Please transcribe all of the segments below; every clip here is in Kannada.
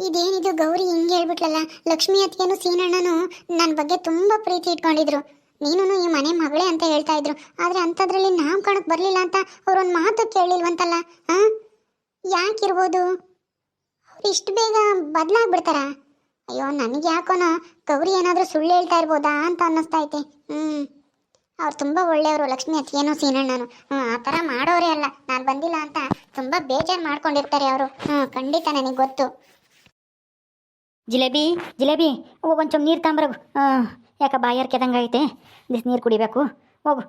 ಇದೇನಿದು ಗೌರಿ ಹಿಂಗೆ ಹೇಳ್ಬಿಟ್ಲಲ್ಲ? ಲಕ್ಷ್ಮಿ ಅತ್ತಿಗೆನು ಸೀನಣ್ಣನು ನನ್ನ ಬಗ್ಗೆ ತುಂಬ ಪ್ರೀತಿ ಇಟ್ಕೊಂಡಿದ್ರು. ನೀನು ಈ ಮನೆ ಮಗಳೇ ಅಂತ ಹೇಳ್ತಾ ಇದ್ರು. ಆದ್ರೆ ಅಂಥದ್ರಲ್ಲಿ ನಾಮಕರಣಕ್ಕೆ ಬರಲಿಲ್ಲ ಅಂತ ಅವ್ರೊಂದು ಮಾತು ಕೇಳಿಲ್ವಂತಲ್ಲ ಹ ಯಾಕಿರ್ಬೋದು? ಅವ್ರು ಇಷ್ಟು ಬೇಗ ಬದಲಾಗ್ಬಿಡ್ತಾರ? ಅಯ್ಯೋ, ನನಗೆ ಯಾಕೋನೋ ಗೌರಿ ಏನಾದರೂ ಸುಳ್ಳು ಹೇಳ್ತಾ ಇರ್ಬೋದಾ ಅಂತ ಅನ್ನಿಸ್ತಾ ಐತೆ ಹ್ಞೂ ಅವ್ರು ತುಂಬ ಒಳ್ಳೆಯವರು, ಲಕ್ಷ್ಮಿ ಅತ್ತಿಗೆನೂ ಸೀನಣ್ಣನು. ಹ್ಞೂ ಆ ಥರ ಮಾಡೋರೇ ಅಲ್ಲ. ನಾನು ಬಂದಿಲ್ಲ ಅಂತ ತುಂಬ ಬೇಜಾರು ಮಾಡ್ಕೊಂಡಿರ್ತಾರೆ ಅವರು. ಹ್ಞೂ ಖಂಡಿತ ನನಗೆ ಗೊತ್ತು. ಜಿಲೇಬಿ ಜಿಲೇಬಿ ಹೋಗು ಒಂಚೂರು ನೀರು ತಾಂಬ್ರ ಯಾಕ ಬಾಯಾರ್ ಐತೆ ಬಿಸಿ ನೀರು ಕುಡಿಬೇಕು. ಹೋಗು.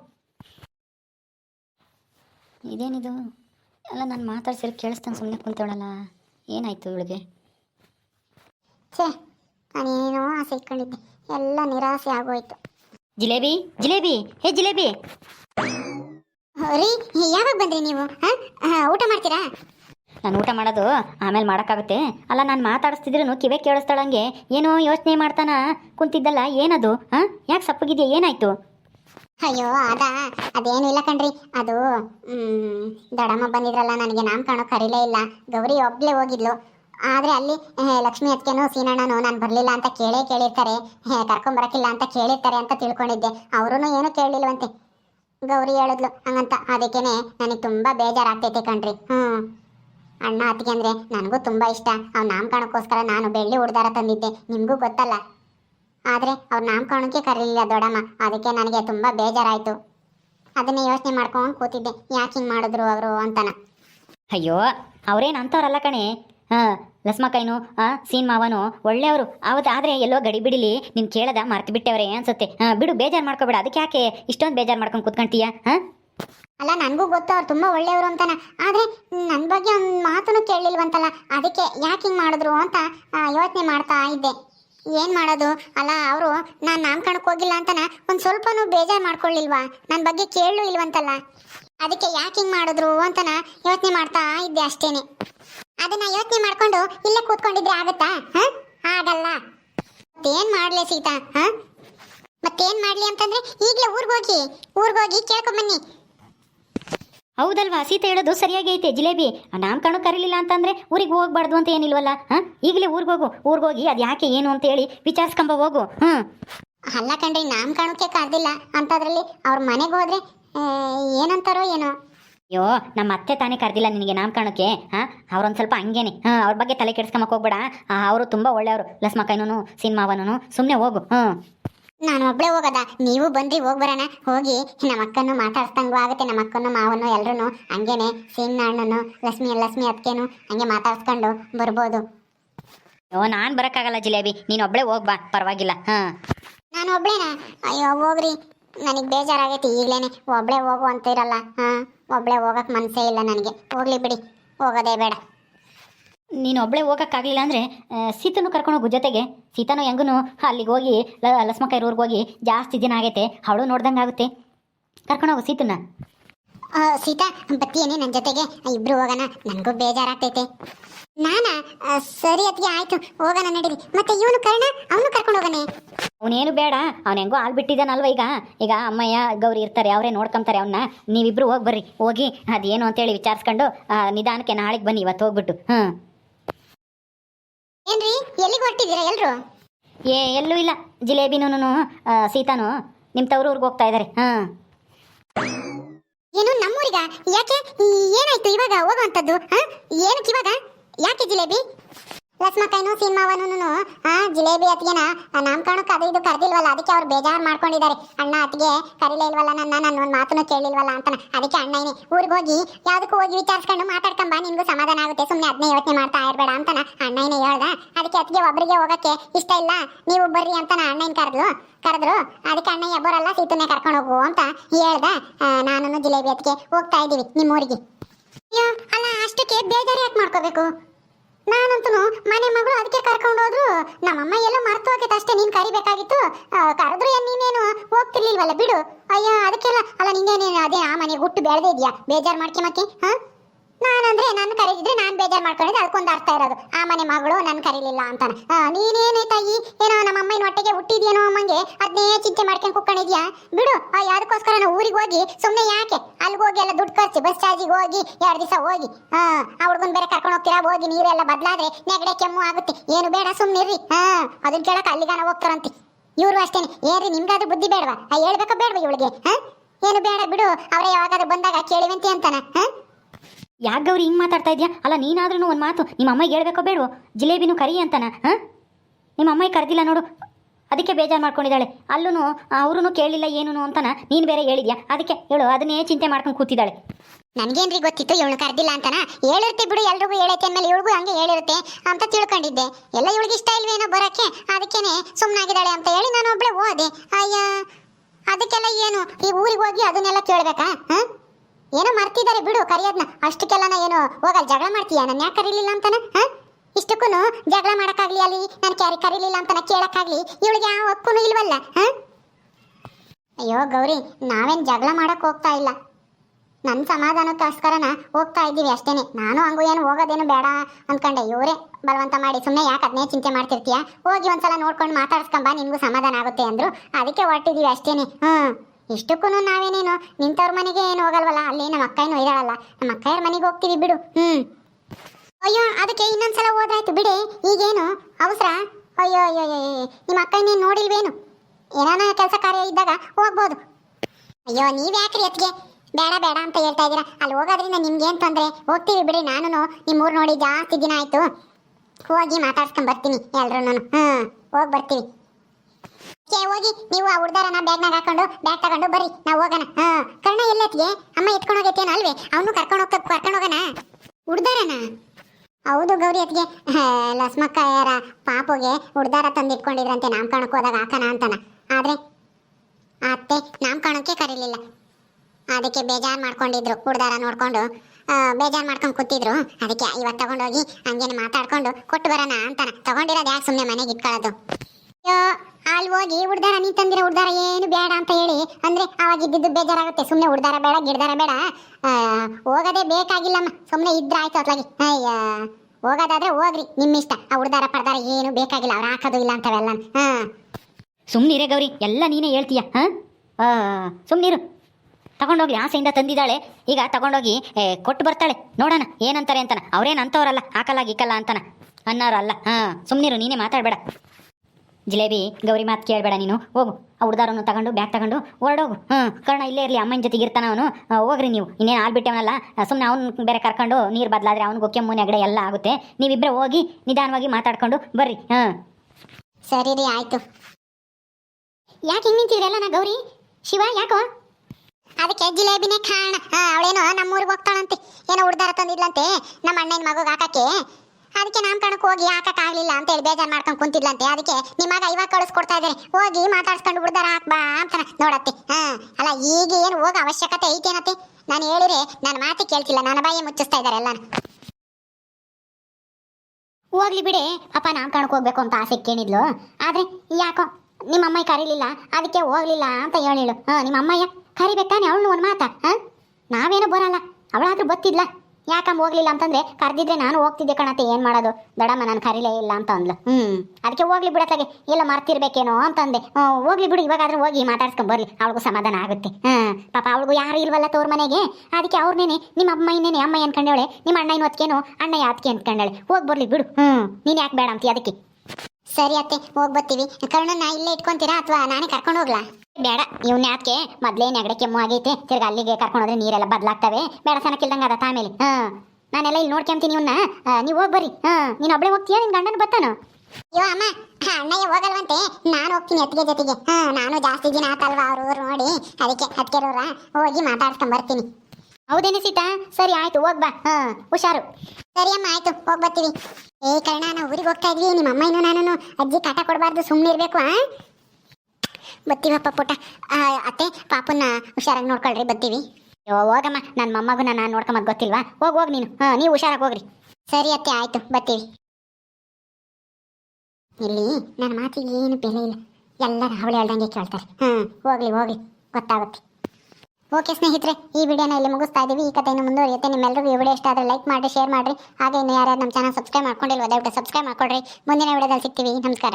ಇದೇನಿದು? ಅಲ್ಲ ನಾನು ಮಾತಾಡ್ಸಿರೋ ಕೇಳಿಸ್ತಾನೆ ಸುಮ್ಮನೆ ಕುಂತವಳಲ್ಲ. ಏನಾಯ್ತು ಇವಳಿಗೆ? ಛೇ ನಾನೇನೋ ಆಸೆ ಇಟ್ಕೊಂಡಿದ್ದೆ. ಎಲ್ಲ ನಿರಾಸೆ ಆಗೋಯ್ತು. ಜಿಲೇಬಿ ಜಿಲೇಬಿ ಹೇ ಜಿಲೇಬಿ. ರೀ ಯಾವಾಗ ಬಂದ್ರಿ ನೀವು? ಹಾಂ ಊಟ ಮಾಡ್ತೀರಾ? ನಾನು ಊಟ ಮಾಡೋದು ಆಮೇಲೆ ಮಾಡೋಕ್ಕಾಗುತ್ತೆ. ಅಲ್ಲ, ನಾನು ಮಾತಾಡಿಸ್ತಿದ್ರು ಕಿವೆ ಕೇಳಿಸ್ತಾಳಂಗೆ. ಏನೋ ಯೋಚನೆ ಮಾಡ್ತಾನ ಕುಂತಿದ್ದಲ್ಲ, ಏನದು? ಹಾಂ? ಯಾಕೆ ಸಪ್ಪಗಿದೆಯಾ? ಏನಾಯ್ತು? ಅಯ್ಯೋ, ಅದ, ಅದೇನು ಇಲ್ಲ ಕಣ್ರಿ. ಅದು ದಡಮ್ಮ ಬಂದಿದ್ರಲ್ಲ, ನನಗೆ ನಾಮಕರಣ ಕರೀಲೇ ಇಲ್ಲ. ಗೌರಿ ಒಬ್ಳೆ ಹೋಗಿದ್ಲು. ಆದ್ರೆ ಅಲ್ಲಿ ಲಕ್ಷ್ಮಿ ಅತ್ಕೆನೂ ಸೀನಣ್ಣನೂ, ನಾನು ಬರಲಿಲ್ಲ ಅಂತ ಕೇಳೇ ಕೇಳಿರ್ತಾರೆ. ಕರ್ಕೊಂಬರಕ್ಕಿಲ್ಲ ಅಂತ ಕೇಳಿರ್ತಾರೆ ಅಂತ ತಿಳ್ಕೊಂಡಿದ್ದೆ. ಅವರೂ ಏನು ಕೇಳಲಿಲ್ವಂತೆ. ಗೌರಿ ಹೇಳಿದ್ಲು, ಹಂಗಂತ. ಅದಕ್ಕೇನೆ, ನನಗೆ ತುಂಬ ಬೇಜಾರಾಗ್ತೈತೆ ಕಣ್ರಿ. ಹ್ಞೂ ಅಣ್ಣ ಅತ್ತಿಗೆ ಅಂದರೆ ನನಗೂ ತುಂಬ ಇಷ್ಟ. ಅವ್ನ ನಾಮಕರಣಕ್ಕೋಸ್ಕರ ನಾನು ಬೆಳ್ಳಿ ಹುಡ್ದಾರ ತಂದಿದ್ದೆ. ನಿಮಗೂ ಗೊತ್ತಲ್ಲ. ಆದರೆ ಅವ್ರ ನಾಮಕರಣಕ್ಕೆ ಕರೀಲಿಲ್ಲ ದೊಡ್ಡಮ್ಮ. ಅದಕ್ಕೆ ನನಗೆ ತುಂಬ ಬೇಜಾರಾಯಿತು. ಅದನ್ನೇ ಯೋಚನೆ ಮಾಡ್ಕೊಂಡು ಕೂತಿದ್ದೆ. ಯಾಕೆ ಹಿಂಗೆ ಮಾಡಿದ್ರು ಅವರು ಅಂತನ. ಅಯ್ಯೋ, ಅವ್ರೇನು ಅಂಥವ್ರಲ್ಲ ಕಣೆ. ಹಾಂ ಕೈನು ಹಾಂ ಸೀನ್ ಮಾವನು, ಒಳ್ಳೆಯವರು. ಅವತ್ತು ಆದರೆ ಎಲ್ಲೋ ಗಡಿ ಬಿಡಿಲಿ ನೀನು ಕೇಳದ ಮರ್ತು ಬಿಟ್ಟವ್ರೆ ಅನ್ಸುತ್ತೆ. ಹಾಂ, ಬಿಡು, ಬೇಜಾರು ಮಾಡ್ಕೋಬೇಡ. ಅದಕ್ಕೆ ಯಾಕೆ ಇಷ್ಟೊಂದು ಬೇಜಾರು ಮಾಡ್ಕೊಂಡು ಕೂತ್ಕೊಂತೀಯ ಹಾಂ? ಅಲ್ಲ, ನನಗೂ ಗೊತ್ತು, ಅವ್ರು ತುಂಬ ಒಳ್ಳೆಯವರು ಅಂತಾನೆ. ಆದರೆ ನನ್ನ ಬಗ್ಗೆ ಒಂದು ಮಾತನ್ನು ಕೇಳಲಿಲ್ವಂತಲ್ಲ, ಅದಕ್ಕೆ ಯಾಕೆ ಹಿಂಗೆ ಮಾಡಿದ್ರು ಅಂತ ಯೋಚನೆ ಮಾಡ್ತಾ ಇದ್ದೆ. ಏನು ಮಾಡೋದು? ಅಲ್ಲ, ಅವರು ನಾನು ನಾಮಕರಣಕ್ಕೆ ಹೋಗಿಲ್ಲ ಅಂತನ ಒಂದು ಸ್ವಲ್ಪನೂ ಬೇಜಾರು ಮಾಡ್ಕೊಳ್ಳಿಲ್ವಾ? ನನ್ನ ಬಗ್ಗೆ ಕೇಳಲು ಇಲ್ವಂತಲ್ಲ. ಅದಕ್ಕೆ ಯಾಕೆ ಹಿಂಗೆ ಮಾಡಿದ್ರು ಅಂತನ ಯೋಚನೆ ಮಾಡ್ತಾ ಇದ್ದೆ ಅಷ್ಟೇನೆ. ಅದನ್ನ ಯೋಚನೆ ಮಾಡ್ಕೊಂಡು ಇಲ್ಲೇ ಕೂತ್ಕೊಂಡಿದ್ರೆ ಆಗುತ್ತಾ? ಹಾಂ? ಆಗಲ್ಲ. ಮತ್ತೇನು ಮಾಡಲಿ ಸೀತಾ? ಹಾಂ? ಮತ್ತೇನು ಮಾಡಲಿ ಅಂತಂದ್ರೆ ಈಗಲೇ ಊರಿಗೋಗಿ ಊರಿಗೋಗಿ ಕೇಳ್ಕೊಂಬನ್ನಿ ಹೌದಲ್ವಾ? ಸೀತೆ ಹೇಳೋದು ಸರಿಯಾಗಿ ಐತೆ ಜಿಲೇಬಿ. ನಾಮಕರಣ ಕರೀಲಿಲ್ಲ ಅಂತಂದ್ರೆ ಊರಿಗೆ ಹೋಗ್ಬಾರ್ದು ಅಂತ ಏನಿಲ್ವಲ್ಲ? ಹಾಂ? ಈಗಲೇ ಊರಿಗೆ ಹೋಗಿ. ಅದು ಯಾಕೆ ಏನು ಅಂತ ಹೇಳಿ ವಿಚಾರಿಸ್ಕೊಂಬ ಹೋಗು. ಹ್ಮ್ ಅಲ್ಲ ಕಣ್ರಿ ನಾಮಕರಣಕ್ಕೆ ಕರೆದಿಲ್ಲ ಅಂತದ್ರಲ್ಲಿ ಅವ್ರ ಮನೆಗೆ ಹೋದ್ರೆ ಏನಂತಾರೋ ಏನೋ. ಅಯ್ಯೋ ನಮ್ಮ ಅತ್ತೆ ತಾನೇ ಕರೆದಿಲ್ಲ ನಿನಗೆ ನಾಮಕರಣಕ್ಕೆ ಹಾಂ? ಅವ್ರೊಂದು ಸ್ವಲ್ಪ ಹಂಗೇನೆ. ಹಾಂ ಅವ್ರ ಬಗ್ಗೆ ತಲೆ ಕೆಡಿಸ್ಕೊಂಬಕ್ಕೆ ಹೋಗ್ಬೇಡ. ಅವರು ತುಂಬ ಒಳ್ಳೆಯವರು. ಲಸ್ಮಕಾಯಿನೂ ಸಿನಿಮಾವನೂ ಸುಮ್ಮನೆ ಹೋಗು. ಹ್ಞೂ ನಾನು ಒಬ್ಳೆ ಹೋಗೋದ? ನೀವು ಬಂದ್ರಿ ಹೋಗಿ ಬರೋಣ. ಹೋಗಿ ನಮ್ಮ ಅಕ್ಕನೂ ಮಾತಾಡ್ಸ್ದಂಗೂ ಆಗುತ್ತೆ ನಮ್ಮ ಅಕ್ಕನು ಮಾವನು ಎಲ್ಲರೂ ಹಂಗೇನೆ ಅಣ್ಣನು ಲಕ್ಷ್ಮಿ ಲಕ್ಷ್ಮಿ ಅತ್ಕೆನು ಹಂಗೆ ಮಾತಾಡ್ಸ್ಕೊಂಡು ಬರ್ಬೋದು. ಓ ನಾನು ಬರೋಕ್ಕಾಗಲ್ಲ ಜಿಲೇಬಿ. ನೀನು ಒಬ್ಬಳೇ ಹೋಗ್ಬಾ ಪರವಾಗಿಲ್ಲ. ಹಾಂ. ನಾನು ಒಬ್ಳೇನಾ? ಅಯ್ಯೋ ಹೋಗ್ರಿ. ನನಗೆ ಬೇಜಾರಾಗೈತಿ. ಈಗಲೇನೆ ಒಬ್ಳೆ ಹೋಗು ಅಂತ ಇರಲ್ಲ. ಹಾಂ ಒಬ್ಳೆ ಹೋಗಕ್ಕೆ ಮನಸ್ಸೇ ಇಲ್ಲ ನನಗೆ. ಹೋಗ್ಲಿ ಬಿಡಿ. ಹೋಗೋದೇ ಬೇಡ. ನೀನು ಒಬ್ಬಳೇ ಹೋಗೋಕ್ಕಾಗಲಿಲ್ಲ ಅಂದರೆ ಸೀತನು ಕರ್ಕೊಂಡು ಹೋಗು ಜೊತೆಗೆ. ಸೀತಾನು ಹೆಂಗೂ ಅಲ್ಲಿಗೆ ಹೋಗಿ ಲ ಲಸ್ಮಕಾಯಿ ಊರಿಗೆ ಹೋಗಿ ಜಾಸ್ತಿ ದಿನ ಆಗೈತೆ ಅವಳು ನೋಡ್ದಂಗೆ ಆಗುತ್ತೆ. ಕರ್ಕೊಂಡು ಹೋಗು ಸೀತನ ಸೀತಾ ಬತ್ತೀಯೇನೆ ನನ್ನ ಜೊತೆಗೆ. ಇಬ್ರು ಹೋಗೋಣ ನನಗೂ ಬೇಜಾರಾಗ್ತೈತೆ. ನಾನ ಸರಿ ಅತ್ತಿಗೆ ಆಯ್ತು ಹೋಗೋಣ ನಡೀರಿ. ಮತ್ತೆ ಇವನು ಕರ್ಣ ಅವನು ಕರ್ಕೊಂಡು ಹೋಗನೆ? ಅವನೇನು ಬೇಡ ಅವ್ನು ಹೆಂಗೋ ಹಾಲು ಬಿಟ್ಟಿದ್ದಾನಲ್ವ ಈಗ. ಈಗ ಅಮ್ಮಯ್ಯ ಗೌರಿ ಇರ್ತಾರೆ ಅವರೇ ನೋಡ್ಕೊಂತಾರೆ ಅವನ್ನ ನೀವಿಬ್ರು ಹೋಗಿ ಬರ್ರಿ. ಹೋಗಿ ಅದೇನು ಅಂತೇಳಿ ವಿಚಾರಿಸ್ಕೊಂಡು ನಿಧಾನಕ್ಕೆ ನಾಳೆಗೆ ಬನ್ನಿ ಇವತ್ತು ಹೋಗ್ಬಿಟ್ಟು. ಹಾಂ ಏನ್ರಿ ಎಲ್ಲಿಗೆ ಹೊರಟಿದ್ದೀರಾ ಎಲ್ರು? ಏ ಎಲ್ಲೂ ಇಲ್ಲ. ಜಿಲೇಬಿನೂ ಸೀತಾನು. ನಿಮ್ಮ ತವ್ರೂರ್ಗೆ ಹೋಗ್ತಾ ಇದಾರೆ. ಹಾ. ಏನು ನಮ್ಮೂರಿಗ? ಯಾಕೆ? ಏನಾಯ್ತು ಇವಾಗ ಹೋಗುವಂತದ್ದು ಹಾ? ಏನಕ್ಕೆ ಇವಾಗ? ಯಾಕೆ ಜಿಲೇಬಿ? ಲಸ್ಮಕಾಯಿನೂ ಸಿನಿಮಾವನು ಜಿಲೇಬಿ ಅತ್ತಿಗೆನ ನಾಮಕರಣಕ್ಕೆ ಅದು ಇದು ಕರೆದಿಲ್ವಲ್ಲ, ಅದಕ್ಕೆ ಅವ್ರು ಬೇಜಾರು ಮಾಡ್ಕೊಂಡಿದ್ದಾರೆ. ಅಣ್ಣ ಅತ್ತಿಗೆ ಕರೀಲೇ ಇಲ್ವಲ್ಲ ನನ್ನ ನನ್ನ ಒಂದು ಮಾತನ್ನು ಕೇಳಿಲ್ವಲ್ಲ ಅಂತನ. ಅದಕ್ಕೆ ಅಣ್ಣ ಏನೇ ಊರಿಗೆ ಹೋಗಿ, ಯಾವುದಕ್ಕೂ ಹೋಗಿ ವಿಚಾರಿಸ್ಕೊಂಡು ಮಾತಾಡ್ಕೊಂಬ ನಿಮಗೂ ಸಮಾಧಾನ ಆಗುತ್ತೆ ಸುಮ್ಮನೆ ಅದನ್ನೇ ಯೋಚನೆ ಮಾಡ್ತಾ ಇರಬೇಡ ಅಂತನ ಅಣ್ಣ ಏನೇ ಹೇಳ್ದ. ಅದಕ್ಕೆ ಅತ್ತಿಗೆ ಒಬ್ಬರಿಗೆ ಹೋಗಕ್ಕೆ ಇಷ್ಟ ಇಲ್ಲ, ನೀವು ಬರ್ರಿ ಅಂತನ ಅಣ್ಣ ಕರೆದ್ರು ಕರೆದ್ರು. ಅದಕ್ಕೆ ಅಣ್ಣ ಬರಲ್ಲ ಸೀತನ್ನೇ ಕರ್ಕೊಂಡು ಹೋಗು ಅಂತ ಹೇಳ್ದ. ನಾನು ಜಿಲೇಬಿ ಅದಕ್ಕೆ ಹೋಗ್ತಾ ಇದ್ದೀವಿ ನಿಮ್ಮೂರಿಗೆ. ಅಯ್ಯೋ, ಅಲ್ಲ, ಅಷ್ಟಕ್ಕೆ ಬೇಜಾರು ಯಾಕೆ ಮಾಡ್ಕೋಬೇಕು? ನಾನಂತೂ ಮನೆ ಮಗಳು ಅದಕ್ಕೆ ಕರ್ಕೊಂಡು ಹೋದ್ರು. ನಮ್ಮಮ್ಮ ಎಲ್ಲ ಮರ್ತು ಹೋಗೈತೆ ಅಷ್ಟೇ, ನೀನು ಕರಿಬೇಕಾಗಿತ್ತು. ಕರೆದ್ರು ಏನು ನೀನೇನು? ಹೋಗ್ತಿರ್ಲಿಲ್ವಲ್ಲ, ಬಿಡು. ಅಯ್ಯ, ಅದಕ್ಕೆಲ್ಲ, ಅಲ್ಲ ನಿನ್ನೇನೇನು ಅದೇ ಆ ಮನೆ ಗುಟ್ಟು ಬೆಳೆದೇ ಇದೆಯಾ? ಬೇಜಾರು ಮಾಡ್ಕೆ ಹಾಂ? ನಾನಂದ್ರೆ ನಾನು ಕರೀದಿದ್ರೆ ನಾನು ಬೇಜಾರು ಮಾಡ್ಕೊಂಡಿದ್ದೆ, ಅದಕ್ಕೊಂದು ಅರ್ಥ ಇರೋದು. ಆ ಮನೆ ಮಗಳು ನನ್ನ ಕರೀಲಿಲ್ಲ ಅಂತಾನೆ. ನೀನೇನೇ ತಾಯಿ ಏನೋ ನಮ್ಮ ಅಮ್ಮನ ಹೊಟ್ಟೆಗೆ ಹುಟ್ಟಿದ್ಯೇನೋ ಅಮ್ಮಂಗೆ? ಅದನ್ನೇ ಚಿಂತೆ ಮಾಡ್ಕೊಂಡು ಕುಕ್ಕೊಂಡಿದ್ಯಾ ಬಿಡು ಅದಕ್ಕೋಸ್ಕರ ನಾವು ಊರಿಗೆ ಹೋಗಿ ಸುಮ್ಮನೆ ಯಾಕೆ? ಹೋಗಿ ಎಲ್ಲ ದುಡ್ಡು ಖರ್ಚು ಬಸ್ ಚಾರ್ಜಿಗೆ ಹೋಗಿ ಎರಡು ದಿವಸ ಹೋಗಿ. ಹಾ ಆ ಹುಡ್ಗನ್ ಬೇರೆ ಕರ್ಕೊಂಡು ಹೋಗ್ತೀರಾ? ಹೋಗಿ ನೀರೆಲ್ಲ ಬದಲಾದ್ರೆ ನೆಗಡೆ ಕೆಮ್ಮು ಆಗುತ್ತೆ. ಏನು ಬೇಡ ಸುಮ್ಮನಿರ್ರಿ ಹಾ ಅದನ್ನ ಕೇಳಕ್ ಅಲ್ಲಿಗಾನ ಹೋಗ್ತಾರಂತೆ. ಇವ್ರು ಅಷ್ಟೇನೆ. ಏನ್ರಿ ನಿಮ್ಗಾದ್ರೂ ಬುದ್ಧಿ ಬೇಡವಾ? ಆ, ಹೇಳ್ಬೇಕಾ ಬೇಡವಾ ಇವಳಿಗೆ? ಹಾ? ಏನು ಬೇಡ ಬಿಡು. ಅವರೇ ಯಾವಾಗಾದ್ರೂ ಬಂದಾಗ ಕೇಳಿವಂತೆ ಅಂತಾನ. ಹಾ? ಯಾಕೆ ಗೌರಿ ಹಿಂಗೆ ಮಾತಾಡ್ತಾ ಇದೆಯಾ? ಅಲ್ಲ ನೀನಾದ್ರೂ ಒಂದು ಮಾತು. ನಿಮ್ಮ ಅಮ್ಮಗೆ ಹೇಳ್ಬೇಕೋ ಬೇಡವೋ? ಜಿಲೇಬಿನೂ ಕರಿ ಅಂತಾನ. ಹಾಂ? ನಿಮ್ಮ ಅಮ್ಮಗೆ ಕರೆದಿಲ್ಲ ನೋಡು. ಅದಕ್ಕೆ ಬೇಜಾರು ಮಾಡ್ಕೊಂಡಿದ್ದಾಳೆ. ಅಲ್ಲೂ ಅವ್ರೂ ಕೇಳಿಲ್ಲ ಏನೂ ಅಂತಾನ ನೀನು ಬೇರೆ ಹೇಳಿದ್ಯಾ? ಅದಕ್ಕೆ ಹೇಳು, ಅದನ್ನೇ ಚಿಂತೆ ಮಾಡ್ಕೊಂಡು ಕೂತಿದ್ದಾಳೆ. ನನಗೇನ್ರಿ ಗೊತ್ತಿತ್ತು, ಇವಳು ಕರೆದಿಲ್ಲ ಅಂತಾನ? ಹೇಳಿರ್ತಿ ಬಿಡು, ಎಲ್ರಿಗೂ ಹೇಳೈತೆ ಅಂದಮೇಲೆ ಇವಳಿಗೂ ಹಂಗೆ ಹೇಳಿರುತ್ತೆ ಅಂತ ತಿಳ್ಕೊಂಡಿದ್ದೆ. ಎಲ್ಲ ಇವಳಿಗೆ ಇಷ್ಟ ಇಲ್ವೇನೋ ಬರಕ್ಕೆ? ಅದಕ್ಕೇನೆ ಸುಮ್ಮನಾಗಿದ್ದಾಳೆ ಅಂತ ಹೇಳಿ ನಾನು ಒಬ್ಳೆ ಓದೆ ಅಯ್ಯ, ಅದಕ್ಕೆಲ್ಲ ಏನು? ಈ ಊರಿಗೆ ಹೋಗಿ ಅದನ್ನೆಲ್ಲ ಕೇಳ್ಬೇಕಾ? ಹ? ಏನೋ ಮರ್ತಿದ್ದಾರೆ ಬಿಡು ಕರಿಯೋದ್ನ. ಅಷ್ಟಕ್ಕೆಲ್ಲನ ಏನು ಹೋಗಲ್ಲ ಜಗಳ ಮಾಡ್ತೀಯ? ನಾನು ಯಾಕೆ ಕರೀಲಿಲ್ಲ ಅಂತಾನೆ? ಹ? ಇಷ್ಟಕ್ಕೂ ಜಗಳ ಮಾಡೋಕ್ಕಾಗಲಿ ಅಲ್ಲಿ? ನಾನು ಕ್ಯಾರಿ ಕರೀಲಿಲ್ಲ ಅಂತಾನ ಕೇಳೋಕ್ಕಾಗಲಿ? ಇವಳಿಗೆ ಯಾವ ಹಕ್ಕೂ ಇಲ್ವಲ್ಲ, ಹಾಂ? ಅಯ್ಯೋ ಗೌರಿ, ನಾವೇನ್ ಜಗಳ ಮಾಡೋಕ್ಕೆ ಹೋಗ್ತಾ ಇಲ್ಲ. ನನ್ನ ಸಮಾಧಾನಕ್ಕೋಸ್ಕರನ ಹೋಗ್ತಾ ಇದ್ದೀವಿ ಅಷ್ಟೇನೆ. ನಾನು ಹಂಗೂ ಏನು ಹೋಗೋದೇನು ಬೇಡ ಅಂದ್ಕೊಂಡೆ ಇವರೇ ಬಲವಂತ ಮಾಡಿ ಸುಮ್ಮನೆ ಯಾಕೆ ಅದನ್ನೇ ಚಿಂತೆ ಮಾಡ್ತಿರ್ತೀಯ? ಹೋಗಿ ಒಂದ್ಸಲ ನೋಡ್ಕೊಂಡು ಮಾತಾಡ್ಸ್ಕೊಂಬ, ನಿನ್ಗೂ ಸಮಾಧಾನ ಆಗುತ್ತೆ ಅಂದ್ರು. ಅದಕ್ಕೆ ಹೊರಟಿದ್ದೀವಿ ಅಷ್ಟೇನೆ. ಹ್ಞೂ ಇಷ್ಟಕ್ಕೂ ನಾವೇನೇನು? ನಿಂತವ್ರ ಮನೆಗೆ ಏನು ಹೋಗಲ್ವಲ್ಲ? ಅಲ್ಲಿ ನಮ್ಮ ಅಕ್ಕಯ್ಯನೂ ಇದಾಳಲ್ಲ ನಮ್ಮ ಅಕ್ಕಯ್ಯರ ಮನೆಗೆ ಹೋಗ್ತೀವಿ ಬಿಡು. ಹ್ಮ್. ಅಯ್ಯೋ, ಅದಕ್ಕೆ ಇನ್ನೊಂದ್ಸಲ ಹೋದ್ರಾಯ್ತು ಬಿಡಿ. ಈಗೇನು? ಅವಸರ? ಅಯ್ಯೋ ಅಯ್ಯೋ ಅಯ್ಯೋ ನಿಮ್ಮ ನಿಮ್ಮ ನೀನು ನೋಡಿಲ್ವೇನು? ಏನಾನ ಕೆಲಸ ಕಾರ್ಯ ಇದ್ದಾಗ ಹೋಗ್ಬೋದು. ಅಯ್ಯೋ, ನೀವು ಯಾಕ್ರಿ ಅತ್ತಿಗೆ? ಬೇಡ ಬೇಡ ಅಂತ ಹೇಳ್ತಾ ಇದ್ದೀರಾ? ಅಲ್ಲಿ ಹೋಗೋದ್ರಿಂದ ನಿಮ್ಗೇನು ತೊಂದರೆ? ಹೋಗ್ತೀವಿ ಬಿಡಿ ನಾನು ನಿಮ್ಮೂರ್ ನೋಡಿ ಜಾಸ್ತಿ ದಿನ ಆಯ್ತು. ಹೋಗಿ ಮಾತಾಡ್ಕೊಂಡು ಬರ್ತೀನಿ ಎಲ್ರು ಹ್ಮ್, ಹೋಗಿ ಬರ್ತೀವಿ. ಹೋಗಿ ನೀವು ಆ ಹುಡ್ದಾರನ ಬ್ಯಾಗ್ನಾಗ ಹಾಕೊಂಡು, ಬ್ಯಾಗ್ ತಗೊಂಡು ಬರ್ರಿ. ನಾವು ಹೋಗೋಣ. ಹಾ. ಕರ್ಣ ಎಲ್ಲತ್ತಿಗೆ ಅಮ್ಮ ಎತ್ಕೊಂಡು ಹೋಗೈತೇನ ಅಲ್ವೇ? ಅವನು ಕರ್ಕೊಂಡು ಹೋಗ್ತಾ ಕರ್ಕೊಂಡು ಹೋಗೋಣ? ಹುಡ್ದಾರನ ಹೌದು ಗೌರಿ ಅತ್ಗೆ ಲಸ್ಮಕ್ಕಯ್ಯರ ಪಾಪುಗೆ ಉಡ್ದಾರ ತಂದಿಟ್ಕೊಂಡಿದ್ರಂತೆ ನಾಮಕರಣಕ್ಕೆ ಹೋದಾಗ ಹಾಕಣ ಅಂತಾನ. ಆದ್ರೆ ಅತ್ತೆ ನಾಮಕರಣಕ್ಕೆ ಕರೀಲಿಲ್ಲ. ಅದಕ್ಕೆ ಬೇಜಾರು ಮಾಡ್ಕೊಂಡಿದ್ರು, ಉಡ್ದಾರ ನೋಡ್ಕೊಂಡು. ಬೇಜಾರ್ ಮಾಡ್ಕೊಂಡು ಕೂತಿದ್ರು. ಅದಕ್ಕೆ ಇವತ್ತು ತಗೊಂಡೋಗಿ ಹಂಗೇನೆ ಮಾತಾಡ್ಕೊಂಡು ಕೊಟ್ಟು ಬರೋಣ ಅಂತಾನ. ತಗೊಂಡಿರೋದು ಯಾಕೆ ಸುಮ್ಮನೆ ಮನೆಗೆ ಇಟ್ಕೊಳ್ಳೋದು ಹೋಗಿ ಉಡ್ದಾರ, ನೀ ತಂದಿರ ಉಡ್ದಾರ ಏನು ಬೇಡ ಅಂತ ಹೇಳಿ, ಅಂದ್ರೆ ಅವಾಗ ಇದ್ದಿದ್ದು ಬೇಜಾರಾಗುತ್ತೆ. ಸುಮ್ಮನೆ ಉಡ್ದಾರ ಬೇಡ, ಗಿಡ್ದಾರ ಬೇಡ. ಹೋಗೋದೇ ಬೇಕಾಗಿಲ್ಲಮ್ಮ. ಸುಮ್ಮನೆ ಇದ್ರೆ ಆಯ್ತು ಅತ್ಲಾಗಿ. ಅಯ್ಯ, ಹೋಗೋದಾದ್ರೆ ಹೋಗ್ರಿ ನಿಮ್ಮಿಷ್ಟ ಆ ಉಡ್ದಾರ ಪಡ್ದಾರ ಏನು ಬೇಕಾಗಿಲ್ಲ, ಅವ್ರು ಹಾಕೋದು ಇಲ್ಲ ಅಂತವೆಲ್ಲ. ಹಾ. ಸುಮ್ಮನಿರೇ ಗೌರಿ, ಎಲ್ಲ ನೀನೇ ಹೇಳ್ತೀಯ, ಹಾ? ಸುಮ್ಮನಿರು ತಗೊಂಡೋಗ್ಲಿ, ಆಸೆಯಿಂದ ತಂದಿದ್ದಾಳೆ. ಈಗ ತಗೊಂಡೋಗಿ ಕೊಟ್ಟು ಬರ್ತಾಳೆ. ನೋಡೋಣ, ಏನಂತಾರೆ ಅಂತಾನ. ಅವ್ರೇನು ಅಂತವ್ರಲ್ಲ, ಹಾಕಲ್ಲ ಗಿಕ್ಕಲ್ಲ ಅಂತಾನ. ಅನ್ನೋರಲ್ಲ ಹಾಂ ಸುಮ್ಮನಿರು ನೀನೇ ಮಾತಾಡಬೇಡ. ಜಿಲೇಬಿ, ಗೌರಿ ಮಾತು ಕೇಳಬೇಡ ನೀನು. ಹೋಗು. ಆ ಹುಡ್ದಾರನ್ನು ತಗೊಂಡು ಬ್ಯಾಗ್ ತಗೊಂಡು ಹೊರಡೋಗು. ಹ್ಞೂ ಕರ್ಣ ಇಲ್ಲೇ ಇರಲಿ, ಅಮ್ಮನ ಜೊತೆಗೆ ಇರ್ತಾನ ಅವನು. ಹೋಗ್ರಿ ನೀವು. ಇನ್ನೇನು ಆಲ್ಬಿಟ್ಟವನಲ್ಲ ಸುಮ್ಮನೆ ಅವ್ನು ಬೇರೆ ಕರ್ಕೊಂಡು ನೀರು ಬದಲಾದ್ರೆ ಅವ್ನಿಗೆ ಒಕ್ಕೆ ಮೂನೆ ಅಗಡೆ ಎಲ್ಲ ಆಗುತ್ತೆ. ನೀವಿಬ್ಬರೇ ಹೋಗಿ ನಿಧಾನವಾಗಿ ಮಾತಾಡ್ಕೊಂಡು ಬರ್ರಿ. ಹಾಂ ಸರಿ ರೀ, ಆಯ್ತು. ಯಾಕೆ ಹಿಂಗೆ ನಿಂತಿದ್ರಲ್ಲ ನಾ, ಗೌರಿ? ಶಿವ, ಯಾಕೋ? ಅದಕ್ಕೆ ಜಿಲೇಬಿನೇ ಕಾರಣ. ಅವಳೇನೋ ನಮ್ಮೂರಿಗೆ ಹೋಗ್ತಾಳಂತೆ. ಏನೋ ಹುಡ್ದಾರ ತಂದಿದ್ಲಂತೆ. ನಮ್ಮ ಅಣ್ಣನ ಮಗುಗೆ ಹಾಕಕ್ಕೆ. ಅದಕ್ಕೆ ನಾಮಕರಣಕ್ಕೆ ಹೋಗಿ ಹಾಕಕ್ಕಾಗ್ಲಿಲ್ಲ ಅಂತ ಹೇಳಿ ಬೇಜಾರು ಮಾಡ್ಕೊಂಡು ಕುಂತಿದ್ಲಂತೆ. ಅದಕ್ಕೆ ನಿಮಗ ಇವಾಗ ಕಳಿಸ್ಕೊಡ್ತಾ ಇದ್ದಾರೆ ಹೋಗಿ ಮಾತಾಡ್ಸ್ಕೊಂಡು ಹುಡ್ದಾರ ಹಾಕ್ಬಾ ಅಂತ ನೋಡತ್ತೆ. ಹಾ. ಅಲ್ಲ, ಈಗ ಏನು ಹೋಗೋ ಅವಶ್ಯಕತೆ ಐತೇನತ್ತೆ ನಾನು ಹೇಳಿದ್ರೆ ನನ್ನ ಮಾತು ಕೇಳ್ತಿಲ್ಲ. ನನ್ನ ಬಾಯಿ ಮುಚ್ಚಿಸ್ತಾ ಇದ್ದಾರೆ ಎಲ್ಲಾನು. ಹೋಗ್ಲಿ ಬಿಡಿ. ಅಪ್ಪ ನಾಮಕರಣಕ್ಕೆ ಹೋಗ್ಬೇಕು ಅಂತ ಆಸೆ ಕೇಳಿದ್ಲು. ಆದ್ರೆ ಯಾಕೋ ನಿಮ್ಮ ಅಮ್ಮ ಕರೀಲಿಲ್ಲ. ಅದಕ್ಕೆ ಹೋಗ್ಲಿಲ್ಲ ಅಂತ ಹೇಳಿಳು ಹಾ, ನಿಮ್ಮ ಅಮ್ಮಯ್ಯ ಕರಿಬೇಕಾನೆ ಅವಳು ಒಂದು ಮಾತಾ? ಹಾ? ನಾವೇನು ಬರಲ್ಲ. ಅವಳಾದ್ರೂ ಗೊತ್ತಿದ್ಲ ಯಾಕಮ್ಮ ಹೋಗ್ಲಿಲ್ಲ ಅಂತಂದ್ರೆ ಕರೆದಿದ್ರೆ ನಾನು ಹೋಗ್ತಿದ್ದೆ ಕಣತೆ ಏನ್ ಮಾಡೋದು? ದಡಮ್ಮ, ನಾನು ಕರೀಲೇ ಇಲ್ಲ ಅಂತ ಅಂದ್ಲು. ಹ್ಮ್. ಅದಕ್ಕೆ ಹೋಗ್ಲಿ ಬಿಡತ್ತಾಗೆ ಇಲ್ಲ ಮರ್ತಿರ್ಬೇಕೇನೋ ಅಂತಂದೆ ಹೋಗ್ಲಿ ಬಿಡು, ಇವಾಗಾದ್ರೂ ಹೋಗಿ ಮಾತಾಡ್ಸ್ಕೊಂಡ್ ಬರ್ಲಿ. ಅವಳಿಗೂ ಸಮಾಧಾನ ಆಗುತ್ತೆ. ಹ್ಮ್. ಪಾಪ ಅವಳಿಗೂ ಯಾರು ಇಲ್ವಲ್ಲ ತೋರ್ ಮನೆಗೆ. ಅದಕ್ಕೆ ಅವ್ರನ್ನೇನೆ ನಿಮ್ಮ ಅಮ್ಮ ಇನ್ನೇನೆ ಅಮ್ಮ ಅನ್ಕೊಂಡವಳೆ. ನಿಮ್ಮ ಅಣ್ಣ ಹೊತ್ಕೇನು, ಅಣ್ಣ ಯಾತ್ಕೆ ಅನ್ಕೊಂಡಳೆ. ಹೋಗಿ ಬರ್ಲಿ ಬಿಡು. ಹ್ಮ್. ನೀನ್ ಯಾಕೆ ಬೇಡ ಅಂತೀಯ ಅದಕ್ಕೆ? ಸರಿ ಅತ್ತೆ, ಹೋಗ್ ಬರ್ತೀವಿ. ಕರ್ಣನ್ನ ಇಲ್ಲೇ ಇಟ್ಕೊಂತೀರಾ ಅಥವಾ ನಾನೇ ಕರ್ಕೊಂಡು ಹೋಗ್ಲಾ? ಬೇಡ ಇವ್ನ ಯಾಕೆ ಮೊದ್ಲೇ ನೆಗಡೆ ಕೆಮ್ಮು ಆಗೈತೆ. ತಿರ್ಗ ಅಲ್ಲಿಗೆ ಕರ್ಕೊಂಡ್ರೆ ಹೋದ್ರೆ ನೀರೆಲ್ಲ ಬದಲಾಗ್ತವೆ. ಬೇಡ ಸನಕ್ಕಿಲ್ದಂಗ ಅದ ಆಮೇಲೆ ಹಾ ನಾನೆಲ್ಲ ಇಲ್ಲಿ ನೋಡ್ಕೊಂತೀನಿ ಇವನ್ನ ನೀವು ಹೋಗಿ ಬರ್ರಿ. ಹಾ ನೀನು ಒಬ್ಳೆ ಹೋಗ್ತೀಯ? ನಿನ್ ಗಂಡನ ಬತ್ತಾನು ಅಯ್ಯೋ ಅಮ್ಮ ಅಣ್ಣಯ್ಯ ಹೋಗಲ್ವಂತೆ. ನಾನು ಹೋಗ್ತೀನಿ ಅತ್ತಿಗೆ ಜೊತೆಗೆ. ಹಾ ನಾನು ಜಾಸ್ತಿ ದಿನ ಆತಲ್ವಾ ಅವ್ರ ಊರು ನೋಡಿ. ಅದಕ್ಕೆ ಅತ್ತಿಗೆರೂರ ಹೋಗಿ ಮಾತಾಡ್ಸ್ಕೊಂಡ್ ಬರ್ತೀನಿ. ಹೌದೇನೆ ಸೀತಾ? ಸರಿ ಆಯ್ತು ಹೋಗ್ ಬಾ. ಹಾ ಹುಷಾರು. ಸರಿ ಅಮ್ಮ ಆಯ್ತು ಹೋಗ್ ಬರ್ತೀವಿ. ಏ ಕರ್ಣ ನಾವು ಊರಿಗೆ ಹೋಗ್ತಾ ಇದ್ವಿ. ನಿಮ್ಮ ಅಮ್ಮ ಇನ್ನು ನಾನು ಅಜ್ಜಿ ಕಾಟ ಕೊಡಬಾರ್ದು ಸುಮ್ಮನೆ ಇರ್ಬೇಕು ಆ? ಬರ್ತೀವಪ್ಪ ಪುಟ್ಟ. ಆ, ಅತ್ತೆ ಪಾಪನ್ನ ಹುಷಾರಾಗಿ ನೋಡ್ಕೊಳ್ರಿ ಬರ್ತೀವಿ ಅಯ್ಯೋ ಹೋಗಮ್ಮ ನನ್ನ ಮೊಮ್ಮಗು ನಾನು ನೋಡ್ಕೊಂಬದ್ ಗೊತ್ತಿಲ್ವಾ? ಹೋಗ್ ಹೋಗ್ ನೀನು. ಹಾಂ ನೀವು ಹುಷಾರಾಗಿ ಹೋಗ್ರಿ. ಸರಿ ಅತ್ತೆ ಆಯ್ತು ಬರ್ತೀವಿ ಇಲ್ಲಿ ನನ್ನ ಮಾತಿಗೆ ಏನು ಬೆಲೆ ಇಲ್ಲ. ಎಲ್ಲರೂ ಅವಳು ಹೇಳ್ದಂಗೆ ಕೇಳ್ತಾರೆ. ಹಾಂ ಹೋಗ್ಲಿ ಹೋಗ್ಲಿ ಗೊತ್ತಾಗುತ್ತೆ. ಓಕೆ ಸ್ನೇಹಿತರೆ ಈ ವಿಡಿಯೋನ ಇಲ್ಲಿ ಮುಗಿಸ್ತಾ ಇದ್ದೀವಿ ಈ ಕಥೆ ಇನ್ನು ಮುಂದುವರಿಯುತ್ತೆ. ನಿಮ್ಮೆಲ್ಲರಿಗೂ ಈ ವಿಡಿಯೋ ಇಷ್ಟ ಆದರೆ ಲೈಕ್ ಮಾಡಿ ಶೇರ್ ಮಾಡಿರಿ. ಹಾಗೆ ಇನ್ನು ಯಾರ್ಯಾರು ನಮ್ಮ ಚಾನಲ್ ಸಬ್ಸ್ಕ್ರೈಬ್ ಮಾಡ್ಕೊಂಡಿಲ್ವ ದಯವಿಟ್ಟು ಸಬ್ಸ್ಕ್ರೈಬ್ ಮಾಡ್ಕೊಳ್ರಿ. ಮುಂದಿನ ವಿಡಿಯೋದಲ್ಲಿ ಸಿಗ್ತೀವಿ. ನಮಸ್ಕಾರ.